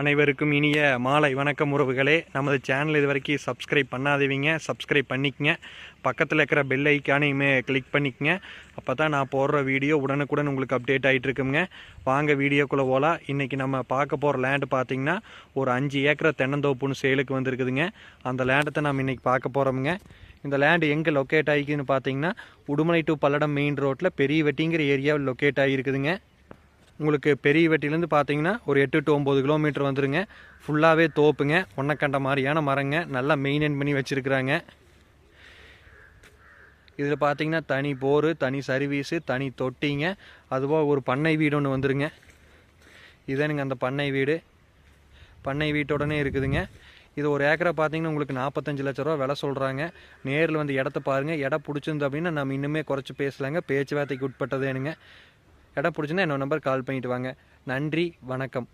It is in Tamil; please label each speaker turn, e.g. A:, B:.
A: அனைவருக்கும் இனிய மாலை வணக்கம் உறவுகளே. நமது சேனல் இது வரைக்கும் சப்ஸ்கிரைப் பண்ணாதவங்க சப்ஸ்கிரைப் பண்ணிக்கங்க. பக்கத்தில் இருக்கிற பெல் ஐக்கானையுமே கிளிக் பண்ணிக்கங்க. அப்போ தான் நான் போடுற வீடியோ உடனுக்குடன் உங்களுக்கு அப்டேட் ஆகிட்டு இருக்குங்க. வாங்க வீடியோக்குள்ளே போகலாம் இன்றைக்கி நம்ம பார்க்க போகிற லேண்டு பார்த்தீங்கன்னா ஒரு அஞ்சு ஏக்கர் தென்னந்தோப்புன்னு சேலுக்கு வந்திருக்குதுங்க. அந்த லேண்டத்தை நம்ம இன்றைக்கி பார்க்க போகிறோமுங்க இந்த லேண்டு எங்கே லொக்கேட் ஆகிக்குதுன்னு பார்த்தீங்கன்னா உடுமலை டு பல்லடம் மெயின் ரோட்டில் பெரிய வெட்டிங்கிற ஏரியாவில் லொக்கேட் ஆகிருக்குதுங்க. உங்களுக்கு பெரிய வெட்டிலேருந்து பார்த்தீங்கன்னா ஒரு எட்டு டு ஒம்பது கிலோமீட்டர் வந்துருங்க. ஃபுல்லாகவே தோப்புங்க. ஒன்றக்கண்ட மாதிரியான மரங்க. நல்லா மெயின்டைன் பண்ணி வச்சுருக்குறாங்க. இதில் பார்த்தீங்கன்னா தனி போர் தனி சர்வீஸு தனி தொட்டிங்க. அதுபோக ஒரு பண்ணை வீடு ஒன்று வந்துருங்க. இதானுங்க அந்த பண்ணை வீடு. பண்ணை வீட்டோடனே இருக்குதுங்க. இது ஒரு ஏக்கரை பார்த்தீங்கன்னா உங்களுக்கு நாற்பத்தஞ்சு லட்ச ரூபா விலை சொல்கிறாங்க நேரில் வந்து இடத்த பாருங்கள் இடம் பிடிச்சிருந்து அப்படின்னா நம்ம இன்னுமே குறைச்சி பேசலாங்க. பேச்சுவார்த்தைக்கு உட்பட்டதேனுங்க இடம் பிடிச்சுன்னா என்னோட நம்பர் கால் பண்ணிட்டு வாங்க. நன்றி வணக்கம்.